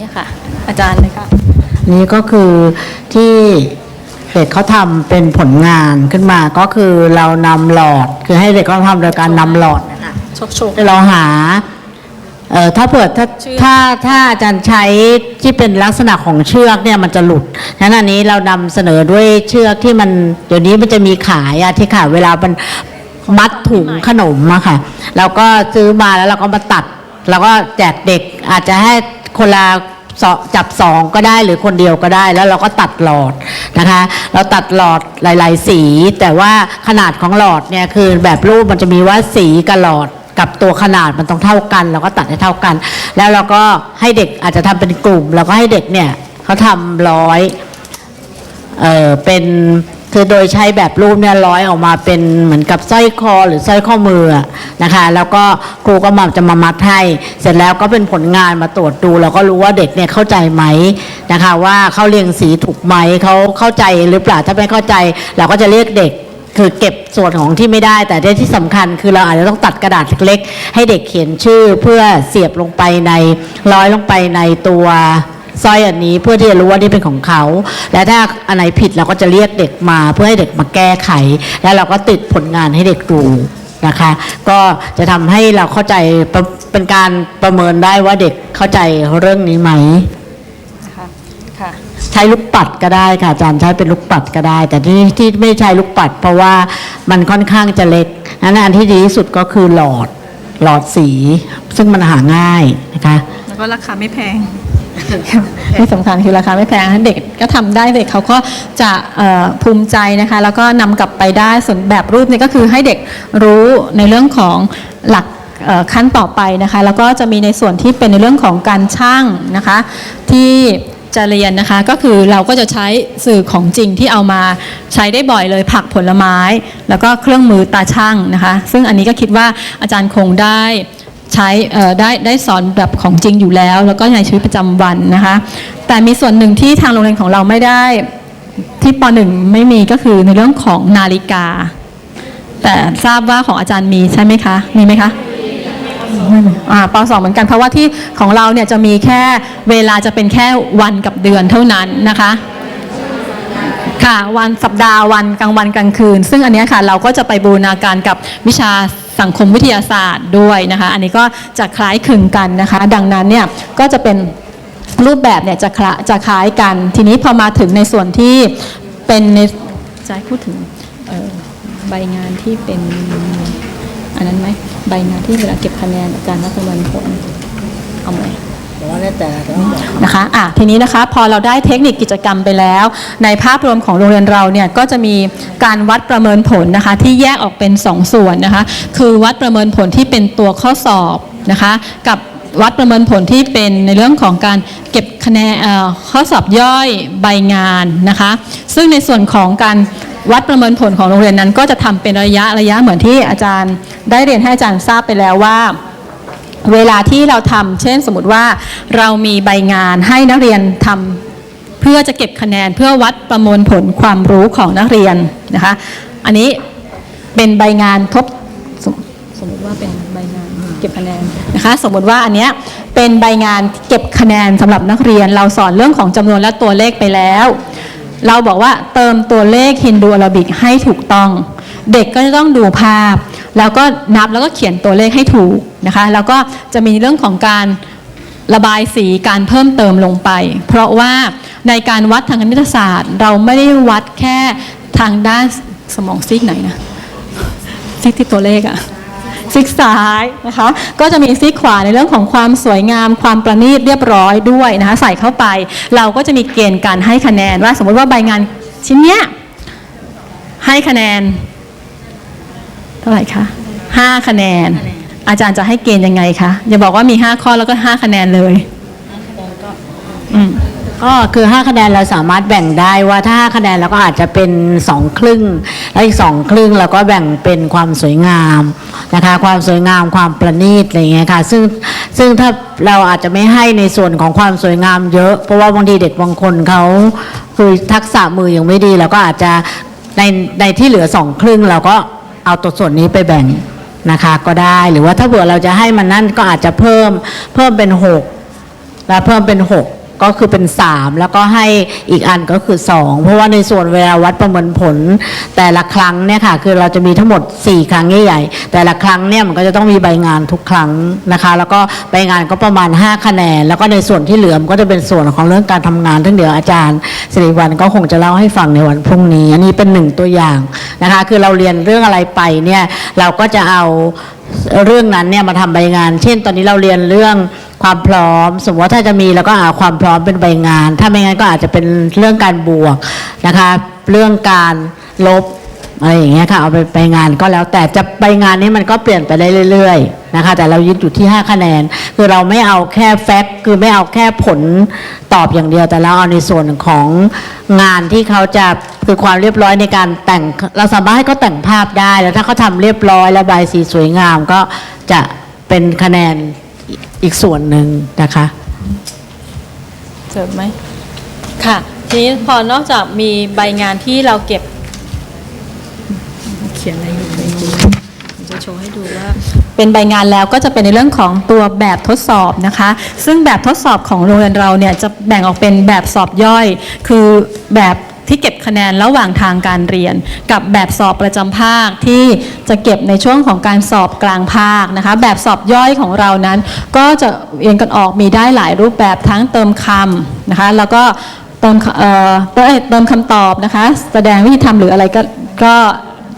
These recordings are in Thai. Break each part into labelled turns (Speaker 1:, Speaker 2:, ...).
Speaker 1: เนี่ยค่ะ อาจารย์เลยค่ะ
Speaker 2: นี่ก็คือที่เด็กเขาทำเป็นผลงานขึ้นมาก็คือเรานำหลอด คือให้เด็กเขาทำโดยการนำหลอดนะคะ
Speaker 1: โชคโชค
Speaker 2: เราหาเอ่อถ้าเปิดถ้า
Speaker 1: เชือก
Speaker 2: ถ้าถ้าอาจารย์ใช้ที่เป็นลักษณะของเชือกเนี่ยมันจะหลุดฉะนั้นอันนี้เรานำเสนอด้วยเชือกที่มันเดี๋ยวนี้มันจะมีขายอะที่ขายเวลามันมัดถุงขนมอะค่ะเราก็ซื้อมาแล้วเราก็มาตัด แล้วก็แจกเด็กอาจจะให้ คนละจับสองก็ได้หรือคนเดียวก็ได้แล้วเราก็ตัดหลอดนะคะ เราตัดหลอดหลาย ๆ สี แต่ว่าขนาดของหลอดเนี่ยคือแบบรูปมันจะมีว่าสีกับหลอดกับตัวขนาดมันต้องเท่ากัน เราก็ตัดให้เท่ากัน แล้วเราก็ให้เด็กอาจจะทำเป็นกลุ่มแล้วก็ให้เด็กเนี่ยเขาทำร้อยเออเป็น คือโดยใช้แบบรูปเนี่ยร้อยออกมาเป็นเหมือนกับสร้อยคอหรือสร้อยข้อมือนะคะ แล้วก็ครูก็มาจะมามัดให้เสร็จแล้วก็เป็นผลงานมาตรวจดูเราก็รู้ว่าเด็กเนี่ยเข้าใจไหมนะคะ ว่าเขาเรียงสีถูกไหมเขาเข้าใจหรือเปล่าถ้าไม่เข้าใจ เราก็จะเรียกเด็กคือเก็บส่วนของที่ไม่ได้ แต่ที่สำคัญคือเราอาจจะต้องตัดกระดาษเล็กๆให้เด็กเขียนชื่อเพื่อเสียบลงไปในร้อยลงไปในตัว สร้อยอันนี้เพื่อที่จะรู้ว่านี่เป็นของเขา และถ้าอันไหนผิดเราก็จะเรียกเด็กมาเพื่อให้เด็กมาแก้ไข แล้วเราก็ติดผลงานให้เด็กดูนะคะ ก็จะทำให้เราเข้าใจประเป็นการประเมินได้ว่าเด็กเข้าใจเรื่องนี้ไหม
Speaker 1: นะคะค่ะ
Speaker 2: ใช้ลูกปัดก็ได้ค่ะอาจารย์ใช้เป็นลูกปัดก็ได้ แต่ที่ที่ไม่ใช้ลูกปัด เพราะว่ามันค่อนข้างจะเล็กนั้นอันที่ดีที่สุดก็คือหลอดหลอดสี ซึ่งมันหาง่ายนะคะ
Speaker 1: แล้วก็ราคาไม่แพง ที่สำคัญคือราคาไม่แพงเด็กก็ทำได้เด็กเขาก็จะเอ่อภูมิใจนะคะ แล้วก็นำกลับไปได้ส่วนแบบรูปเนี่ยก็คือให้เด็กรู้ในเรื่องของหลักเอ่อขั้นต่อไปนะคะ แล้วก็จะมีในส่วนที่เป็นในเรื่องของการช่างนะคะ ที่จะเรียนนะคะ ก็คือเราก็จะใช้สื่อของจริงที่เอามาใช้ได้บ่อยเลยผักผลไม้ แล้วก็เครื่องมือตาช่างนะคะ ซึ่งอันนี้ก็คิดว่าอาจารย์คงได้ ใช้เอ่อได้ได้สอนแบบของจริงอยู่แล้ว แล้วก็ในชีวิตประจำวันนะคะ แต่มีส่วนหนึ่งที่ทางโรงเรียนของเราไม่ได้ที่ปหนึ่งไม่มีก็คือในเรื่องของนาฬิกา แต่ทราบว่าของอาจารย์มีใช่ไหมคะมีไหมคะไม่มีอ่าปสองเหมือนกันเพราะว่าที่ของเราเนี่ยจะมีแค่เวลาจะเป็นแค่วันกับเดือนเท่านั้นนะคะ ค่ะวันสัปดาห์วันกลางวันกลางคืน ซึ่งอันเนี้ยค่ะเราก็จะไปบูรณาการกับวิชาสังคมวิทยาศาสตร์ด้วยนะคะ อันนี้ก็จะคล้ายคลึงกันนะคะ ดังนั้นเนี่ยก็จะเป็นรูปแบบเนี่ยจะคละจะคล้ายกัน ทีนี้พอมาถึงในส่วนที่เป็นในจะให้พูดถึงใบงานที่เป็นอันนั้นไหมใบงานที่เวลาเก็บคะแนนการนับประเมินผลเอาไหม
Speaker 2: แต่ว่าแล้วแต่แต่ว่า
Speaker 1: นะคะอะทีนี้นะคะพอเราได้เทคนิคกิจกรรมไปแล้ว ในภาพรวมของโรงเรียนเราเนี่ยก็จะมีการวัดประเมินผลนะคะ ที่แยกออกเป็น2ส่วนนะคะ คือวัดประเมินผลที่เป็นตัวข้อสอบนะคะ กับวัดประเมินผลที่เป็นในเรื่องของการเก็บคะแนนข้อสอบย่อยใบงานนะคะ ซึ่งในส่วนของการวัดประเมินผลของโรงเรียนนั้น ก็จะทำเป็นระยะระยะเหมือนที่อาจารย์ ได้เรียนให้อาจารย์ทราบไปแล้วว่า เวลาที่เราทำเช่นสมมติว่าเรามีใบงานให้นักเรียนทำเพื่อจะเก็บคะแนนเพื่อวัดประมวลผลความรู้ของนักเรียนนะคะ อันนี้เป็นใบงานทบสมสมมติว่าเป็นใบงานเก็บคะแนนนะคะ สมมติว่าอันเนี้ยเป็นใบงานเก็บคะแนนสำหรับนักเรียน เราสอนเรื่องของจำนวนและตัวเลขไปแล้ว เราบอกว่าเติมตัวเลขฮินดูอาราบิกให้ถูกต้อง เด็กก็จะต้องดูภาพ แล้วก็นับแล้วก็เขียนตัวเลขให้ถูกนะคะแล้วก็จะมีเรื่องของการระบายสีการเพิ่มเติมลงไป เพราะว่าในการวัดทางคณิตศาสตร์ เราไม่ได้วัดแค่ทางด้านสมองซีกไหนนะซีกที่ตัวเลขอะซีกซ้ายนะคะก็จะมีซีกขวาในเรื่องของความสวยงาม ความประณีตเรียบร้อยด้วยนะคะใส่เข้าไป เราก็จะมีเกณฑ์การให้คะแนนว่า สมมติว่าใบงานชิ้นเนี้ยให้คะแนน เท่าไหร่คะห้าคะแนน อาจารย์จะให้เกณฑ์ยังไงคะอย่าบอกว่ามีห้าข้อแล้วก็ห้าคะแนนเลยอืม
Speaker 2: ก็คือ 5 คะแนนเราสามารถแบ่งได้ว่าถ้า 5 คะแนนเราก็อาจจะเป็น 2 ครึ่ง แล้วอีก 2 ครึ่งเราก็แบ่งเป็นความสวยงามนะคะ ความสวยงามความประณีตอะไรอย่างเงี้ยค่ะซึ่งซึ่งถ้าเราอาจจะไม่ให้ในส่วนของความสวยงามเยอะ เพราะว่าบางทีเด็กบางคนเขาคือทักษะมือยังไม่ดีเราก็อาจจะในในที่เหลือสองครึ่งเราก็ เอาตัวส่วนนี้ไปแบ่งนะคะก็ได้หรือว่าถ้าเผื่อเราจะให้มันนั่นก็อาจจะเพิ่มเพิ่มเป็นหกแล้วเพิ่มเป็น6ก็ ก็คือเป็น 3 แล้วก็ให้อีกอันก็คือ 2 เพราะว่าในส่วนเวลาวัดประเมินผล แต่ละครั้งเนี่ยค่ะคือเราจะมีทั้งหมด 4 ครั้งใหญ่ๆแต่ละครั้งเนี่ยมันก็จะต้องมีใบงานทุกครั้งนะคะ แล้วก็ใบงานก็ประมาณ 5 คะแนน แล้วก็ในส่วนที่เหลือมนก็จะเป็นส่วนของเรื่องการทำงานที่งเดี๋ยวอาจารย์สิริวัลก็คงจะเล่าให้ฟังในวันพรุ่งนี้ อันนี้เป็นหนึ่งตัวอย่างนะคะ คือเราเรียนเรื่องอะไรไปเนี่ยเราก็จะเอาเรื่องนั้นเนี่ยมาทำใบงาน เช่น ตอนนี้เราเรียนเรื่อง ความพร้อม สมมติว่าถ้าจะมีเราก็เอาความพร้อมเป็นใบงาน ถ้าไม่งั้นก็อาจจะเป็นเรื่องการบวกนะคะ เรื่องการลบอะไรอย่างเงี้ยค่ะเอาไปใบงานก็แล้ว แต่จะใบงานนี้มันก็เปลี่ยนไปได้เรื่อยๆนะคะ แต่เรายึดอยู่ที่ 5 คะแนน คือเราไม่เอาแค่แฟกต์คือไม่เอาแค่ผลตอบอย่างเดียวแต่เราเอาในส่วนของงานที่เขาจะคือความเรียบร้อยในการแต่งเราสามารถให้เขาแต่งภาพได้ แล้วถ้าเขาทำเรียบร้อยระบายสีสวยงามก็จะเป็นคะแนน อีกส่วนหนึ่งนะคะ
Speaker 1: เสริมไหมค่ะ ทีนี้พอนอกจากมีใบงานที่เราเก็บ เขียนอะไรอยู่ในนี้ผมจะโชว์ให้ดูว่า เป็นใบงานแล้วก็จะเป็นในเรื่องของตัวแบบทดสอบนะคะ ซึ่งแบบทดสอบของโรงเรียนเราเนี่ยจะแบ่งออกเป็นแบบสอบย่อย คือแบบ ที่เก็บคะแนนระหว่างทางการเรียน กับแบบสอบประจำภาคที่จะเก็บในช่วงของการสอบกลางภาคนะคะ แบบสอบย่อยของเรานั้น ก็จะเรียนกันออกมีได้หลายรูปแบบทั้งเติมคำนะคะ แล้วก็เติมเอ่อเอ้ยเติมคำตอบนะคะ แสดงวิธีทำหรืออะไรก็ก็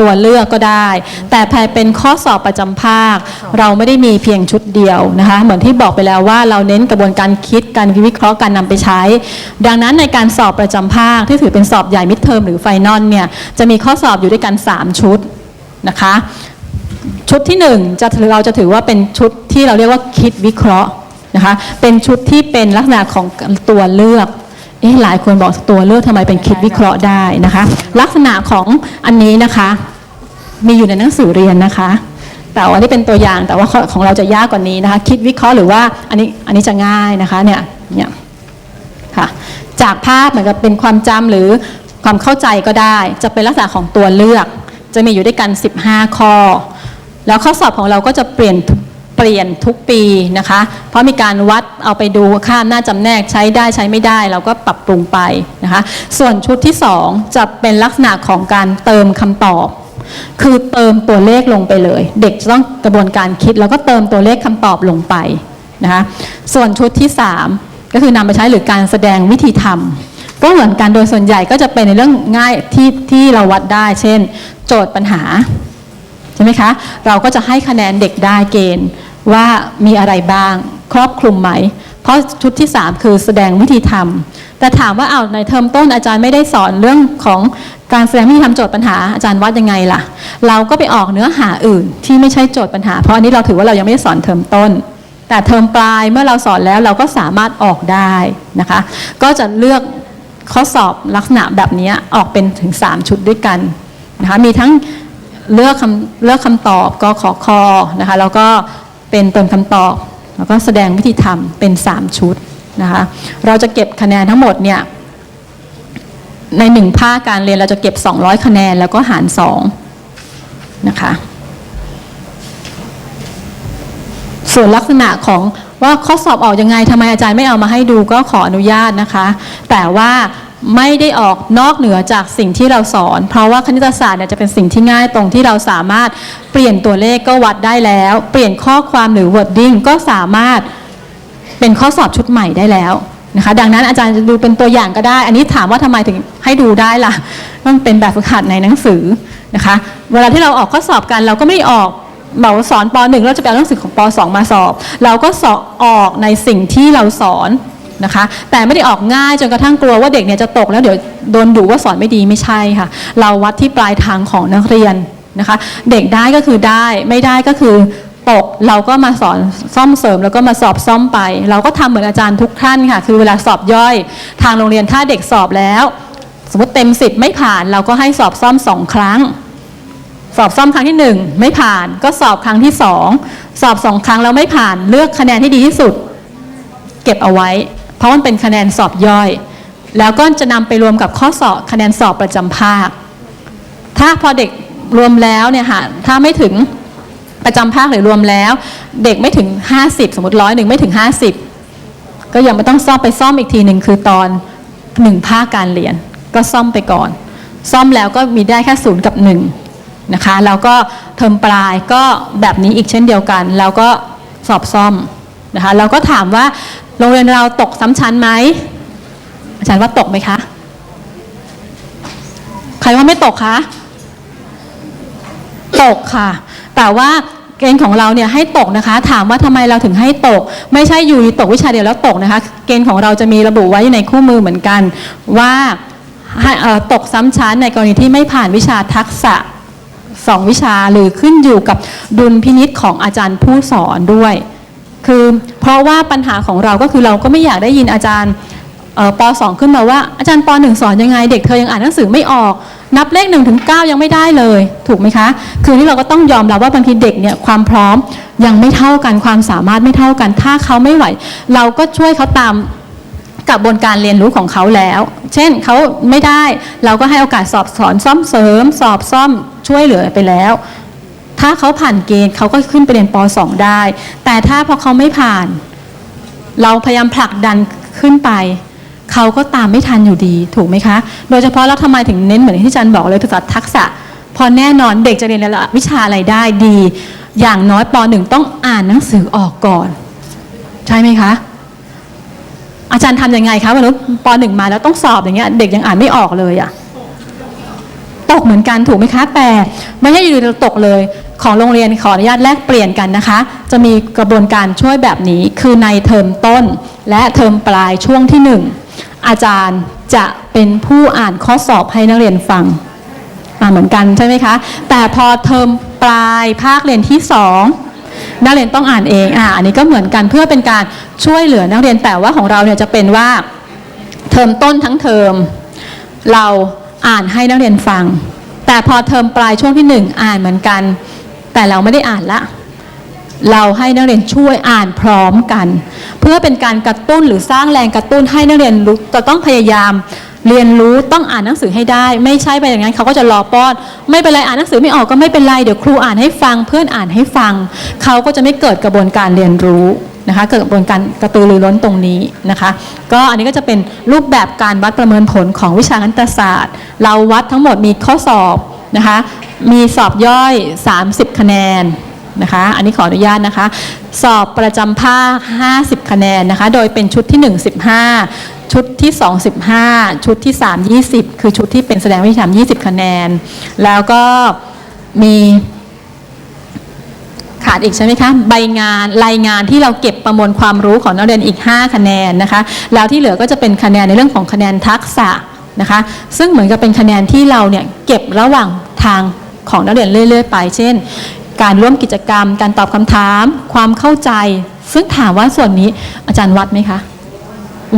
Speaker 1: ตัวเลือกก็ได้ แต่ภายเป็นข้อสอบประจำภาค เราไม่ได้มีเพียงชุดเดียวนะคะ เหมือนที่บอกไปแล้วว่าเราเน้นกระบวนการคิดการวิเคราะห์การนำไปใช้ ดังนั้นในการสอบประจำภาคที่ถือเป็นสอบใหญ่มิดเทอมหรือไฟนอลเนี่ยจะมีข้อสอบอยู่ด้วยกัน 3 ชุดนะคะชุดที่หนึ่งจะเราจะถือว่าเป็นชุดที่เราเรียกว่าคิดวิเคราะห์นะคะเป็นชุดที่เป็นลักษณะของตัวเลือก เอ๊ะหลายคนบอกตัวเลือกทำไมเป็นคิดวิเคราะห์ได้นะคะ ลักษณะของอันนี้นะคะ มีอยู่ในหนังสือเรียนนะคะ แต่ว่านี่เป็นตัวอย่างแต่ว่าของเราจะยากกว่านี้นะคะ คิดวิเคราะห์หรือว่าอันนี้อันนี้จะง่ายนะคะเนี่ยเนี่ยค่ะจากภาพเหมือนกับเป็นความจำหรือความเข้าใจก็ได้ จะเป็นลักษณะของตัวเลือก จะมีอยู่ด้วยกัน 15 ข้อ แล้วข้อสอบของเราก็จะเปลี่ยน เปลี่ยนทุกปีนะคะ เพราะมีการวัดเอาไปดูค่าหน้าจำแนกใช้ได้ใช้ไม่ได้ เราก็ปรับปรุงไปนะคะ ส่วนชุดที่ 2 จะเป็นลักษณะของการเติมคำตอบ คือเติมตัวเลขลงไปเลย เด็กจะต้องกระบวนการคิด แล้วก็เติมตัวเลขคำตอบลงไปนะคะส่วนชุดที่ 3 ก็คือนำไปใช้หรือการแสดงวิธีทำก็เหมือนกันโดยส่วนใหญ่ก็จะเป็นในเรื่องง่ายที่ที่เราวัดได้ เช่น โจทย์ปัญหา ช่ไหมคะ เราก็จะให้คะแนนเด็กได้เกณฑ์ว่ามีอะไรบ้าง ครอบคลุมไหม เพราะชุดที่ 3 คือแสดงวิธีทำแต่ถามว่าเอาในเทอมต้นอาจารย์ไม่ได้สอนเรื่องของการแสดงวิธีทำโจทย์ปัญหาอาจารย์วัดยังไงล่ะ เราก็ไปออกเนื้อหาอื่นที่ไม่ใช่โจทย์ปัญหา เพราะอันนี้เราถือว่าเรายังไม่ได้สอนเทอมต้น แต่เทอมปลายเมื่อเราสอนแล้วเราก็สามารถออกได้นะคะ ก็จะเลือกข้อสอบลักษณะแบบนี้ออกเป็นถึง 3 ชุดด้วยกันนะคะมีทั้ง เลือกคำเลือกคำตอบก็ขอคอนะคะแล้วก็เป็นติมคำตอบ แล้วก็แสดงวิธีทำเป็น 3 ชุดนะคะเราจะเก็บคะแนนทั้งหมดเนี่ยในหนึ่งภาคการเรียนเราจะเก็บ 200 คะแนนแล้วก็หาร2นะคะส่วนลักษณะของว่าข้อสอบออกยังไงทำไมอาจารย์ไม่เอามาให้ดูก็ขออนุญาตนะคะ แต่ว่า ไม่ได้ออกนอกเหนือจากสิ่งที่เราสอน เพราะว่าคณิตศาสตร์เนี่ยจะเป็นสิ่งที่ง่ายตรงที่เราสามารถเปลี่ยนตัวเลขก็วัดได้แล้ว เปลี่ยนข้อความหรือ wording ก็สามารถเป็นข้อสอบชุดใหม่ได้แล้วนะคะดังนั้นอาจารย์จะดูเป็นตัวอย่างก็ได้ อันนี้ถามว่าทำไมถึงให้ดูได้ล่ะมันเป็นแบบฝึกหัดในหนังสือนะคะเวลาที่เราออกข้อสอบกันเราก็ไม่ได้ออกเราสอนป .1 เราจะไปเอาหนังสือของป .2 มาสอบ เราก็สอบออกในสิ่งที่เราสอน นะคะ แต่ไม่ได้ออกง่ายจนกระทั่งกลัวว่าเด็กเนี่ยจะตกแล้วเดี๋ยวโดนดุว่าสอนไม่ดีไม่ใช่ค่ะ เราวัดที่ปลายทางของนักเรียนนะคะ เด็กได้ก็คือได้ไม่ได้ก็คือตกเราก็มาสอนซ่อมเสริมแล้วก็มาสอบซ่อมไป เราก็ทำเหมือนอาจารย์ทุกท่านค่ะ คือเวลาสอบย่อย ทางโรงเรียนถ้าเด็กสอบแล้ว สมมติเต็มสิบไม่ผ่าน เราก็ให้สอบซ่อมสองครั้ง สอบซ่อมครั้งที่หนึ่งไม่ผ่าน ก็สอบครั้งที่สองสอบสองครั้งแล้วไม่ผ่านเลือกคะแนนที่ดีที่สุด เก็บเอาไว้ เพราะมันเป็นคะแนนสอบย่อย แล้วก็จะนำไปรวมกับข้อสอบคะแนนสอบประจำภาค ถ้าพอเด็กรวมแล้วเนี่ยค่ะถ้าไม่ถึงประจำภาคหรือรวมแล้ว เด็กไม่ถึง 50 สมมติร้อยหนึ่งไม่ถึง 50 ก็ยังไม่ต้องซ่อมไปซ่อมอีกทีหนึ่งคือตอนหนึ่งภาคการเรียน ก็ซ่อมไปก่อน ซ่อมแล้วก็มีได้แค่ศูนย์กับหนึ่งนะคะแล้วก็เทอมปลายก็แบบนี้อีกเช่นเดียวกัน แล้วก็สอบซ่อมนะคะเราก็ถามว่า โรงเรียนเราตกซ้ำชั้นไหมอาจารย์ว่าตกไหมคะ ใครว่าไม่ตกคะตกค่ะ แต่ว่าเกณฑ์ของเราเนี่ยให้ตกนะคะ ถามว่าทำไมเราถึงให้ตก ไม่ใช่อยู่ตกวิชาเดียวแล้วตกนะคะ เกณฑ์ของเราจะมีระบุไว้ในคู่มือเหมือนกัน ว่าตกซ้ำชั้นในกรณีที่ไม่ผ่านวิชาทักษะสองวิชาหรือขึ้นอยู่กับดุลพินิษของอาจารย์ผู้สอนด้วย คือเพราะว่าปัญหาของเราก็คือเราก็ไม่อยากได้ยินอาจารย์เอ่อป .2 ขึ้นมาว่าอาจารย์ป .1 สอนยังไง เด็กเธอยังอ่านหนังสือไม่ออก นับเลข1นถึงเยังไม่ได้เลย ถูกไหมคะ คือที่เราก็ต้องยอมรับว่าบางทีเด็กเนี่ยความพร้อมยังไม่เท่ากันความสามารถไม่เท่ากัน ถ้าเขาไม่ไหว เราก็ช่วยเขาตามกระบวนการเรียนรู้ของเขาแล้ว เช่นเขาไม่ได้เราก็ให้โอกาสสอบสอนซ่อมเสริม สอบซ่อมช่วยเหลือไปแล้ว ถ้าเขาผ่านเกณฑ์เขาก็ขึ้นไปเรียนป .2 ได้ แต่ถ้าพอเขาไม่ผ่าน เราพยายามผลักดันขึ้นไป เขาก็ตามไม่ทันอยู่ดีถูกไหมคะ โดยเฉพาะแล้วทำไมถึงเน้นเหมือนที่อาจันบอกเลยศึกษาทักษะ พอแน่นอนเด็กจะเรียนวิชาอะไรได้ดี อย่างน้อยป .1 ต้องอ่านหนังสือออกก่อน ใช่ไหมคะอาจารย์ทำยังไงคะวันนู้ปหนึ่งมาแล้วต้องสอบอย่างเงี้ย เด็กยังอ่านไม่ออกเลยอะตกเหมือนกันถูกไหมคะ แต่ไม่ใช่อยู่ดีๆตกเลย ของโรงเรียนขออนุญาตแลกเปลี่ยนกันนะคะ จะมีกระบวนการช่วยแบบนี้คือในเทอมต้น และเทอมปลายช่วงที่หนึ่งอาจารย์จะเป็นผู้อ่านข้อสอบให้นักเรียนฟังเหมือนกันใช่ไหมคะ แต่พอเทอมปลายภาคเรียนที่สองนักเรียนต้องอ่านเองอ่าอันนี้ก็เหมือนกันเพื่อเป็นการช่วยเหลือนักเรียนแต่ว่าของเราเนี่ยจะเป็นว่าเทอมต้นทั้งเทอมเราอ่านให้นักเรียนฟัง แต่พอเทอมปลายช่วงที่หนึ่งอ่านเหมือนกัน แต่เราไม่ได้อ่านละ เราให้นักเรียนช่วยอ่านพร้อมกัน เพื่อเป็นการกระตุ้นหรือสร้างแรงกระตุ้นให้นักเรียนรู้จะต้องพยายามเรียนรู้ต้องอ่านหนังสือให้ได้ ไม่ใช่ไปอย่างนั้นเขาก็จะรอป้อน ไม่เป็นไรอ่านหนังสือไม่ออกก็ไม่เป็นไรเดี๋ยวครูอ่านให้ฟัง เพื่อนอ่านให้ฟัง เขาก็จะไม่เกิดกระบวนการเรียนรู้นะคะเกิดกระบวนการกระตือรือร้นตรงนี้นะคะ ก็อันนี้ก็จะเป็นรูปแบบการวัดประเมินผลของวิชาคณิตศาสตร์ เราวัดทั้งหมดมีข้อสอบนะคะ มีสอบย่อย 30 คะแนนนะคะ อันนี้ขออนุญาตนะคะ สอบประจำภาค 50 คะแนนนะคะ โดยเป็นชุดที่ 1 15 ชุดที่ 2 15 ชุดที่ 3 20 คือชุดที่เป็นแสดงวิชา20 คะแนน แล้วก็มีขาดอีกใช่ไหมคะ ใบงานรายงานที่เราเก็บประมวลความรู้ของนักเรียนอีก 5 คะแนนนะคะ แล้วที่เหลือก็จะเป็นคะแนนในเรื่องของคะแนนทักษะนะคะ ซึ่งเหมือนกับเป็นคะแนนที่เราเนี่ยเก็บระหว่างทาง ของนักเรียนเรื่อย ๆ ไป เช่น การร่วมกิจกรรม การตอบคำถาม ความเข้าใจ ซึ่งถามว่าส่วนนี้อาจารย์วัดไหมคะ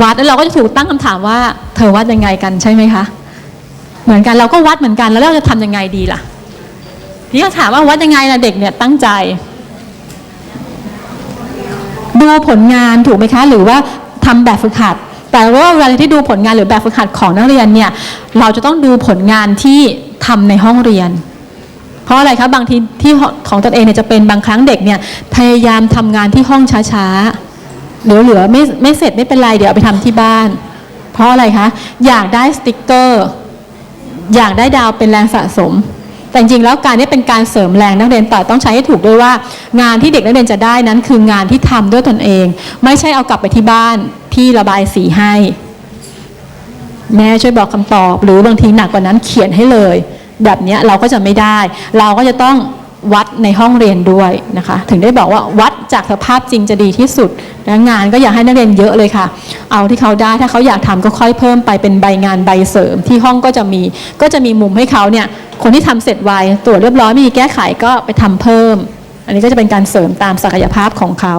Speaker 1: วัดแล้วเราก็จะถูกตั้งคำถามว่า เธอวัดยังไงกันใช่ไหมคะเหมือนกันเราก็วัดเหมือนกันแล้วเราจะทำยังไงดีล่ะพี่ก็ถามว่าวัดยังไงนะเด็กเนี่ยตั้งใจ ดูผลงานถูกไหมคะ หรือว่าทำแบบฝึกหัด แต่ว่าเวลาที่ดูผลงานหรือแบบฝึกหัดของนักเรียนเนี่ยเราจะต้องดูผลงานที่ทำในห้องเรียน ราะอะไรคะบบางทีที่ของตนเองเนี่ยจะเป็นบางครั้งเด็กเนี่ยพยายามทำงานที่ห้องช้าๆเหลือไม่ไม่เสร็จไม่เป็นไรเดี๋ยวเอาไปทำที่บ้าน เพราะอะไรคะอยากได้สติกเกอร์อยากได้ดาวเป็นแรงสะสม แต่จริงแล้วการนี้เป็นการเสริมแรงนักเรียนแต่ต้องใช้ให้ถูกด้วยว่า งานที่เด็กนักเรียนจะได้นั้น คืองานที่ทำด้วยตนเอง ไม่ใช่เอากลับไปที่บ้านพี่ระบายสีให้ แม่ช่วยบอกคำตอบ หรือบางทีหนักกว่านั้นเขียนให้เลย แบบนี้เราก็จะไม่ได้ เราก็จะต้องวัดในห้องเรียนด้วยนะคะ ถึงได้บอกว่าวัดจากสภาพจริงจะดีที่สุดและงานก็อยากให้นักเรียนเยอะเลยค่ะ เอาที่เขาได้ถ้าเขาอยากทำก็ค่อยเพิ่มไปเป็นใบงานใบเสริม ที่ห้องก็จะมีก็จะมีมุมให้เขาเนี่ยคนที่ทำเสร็จไวตรวจเรียบร้อยม่มีแก้ไขก็ไปทำเพิ่ม อันนี้ก็จะเป็นการเสริมตามศักยภาพของเขา